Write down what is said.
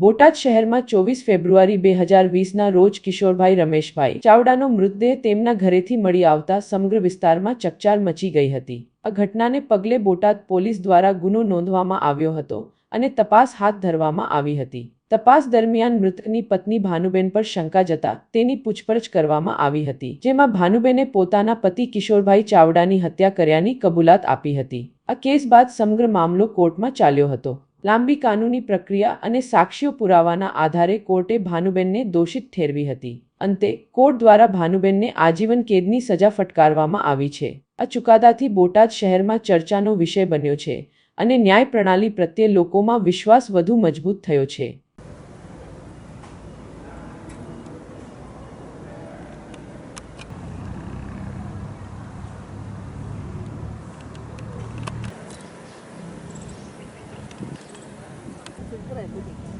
બોટાદ શહેરમાં ચોવીસ ફેબ્રુઆરી બે હજાર વીસના રોજ કિશોરભાઈ રમેશભાઈ ચાવડાનો મૃતદેહ તેમના ઘરેથી મળી આવતા સમગ્ર વિસ્તારમાં ચકચાર મચી ગઈ હતી. આ ઘટનાને પગલે બોટાદ પોલીસ દ્વારા ગુનો નોંધવામાં આવ્યો હતો અને તપાસ હાથ ધરવામાં આવી હતી. તપાસ દરમિયાન મૃતકની પત્ની ભાનુબેન પર શંકા જતા તેની પૂછપરછ કરવામાં આવી હતી, જેમાં ભાનુબેને પોતાના પતિ કિશોરભાઈ ચાવડાની હત્યા કર્યાની કબૂલાત આપી હતી. આ કેસ બાદ સમગ્ર મામલો કોર્ટમાં ચાલ્યો હતો. લાંબી કાનૂની પ્રક્રિયા અને સાક્ષીઓ પુરાવાના આધારે કોર્ટે ભાનુબેનને દોષિત ઠેરવી હતી. અંતે, કોર્ટ દ્વારા ભાનુબેનને આજીવન કેદની સજા ફટકારવામાં આવી છે. આ ચુકાદાથી બોટાદ શહેરમાં ચર્ચાનો વિષય બન્યો છે અને ન્યાય પ્રણાલી પ્રત્યે લોકોમાં વિશ્વાસ વધુ મજબૂત થયો છે. Rất là.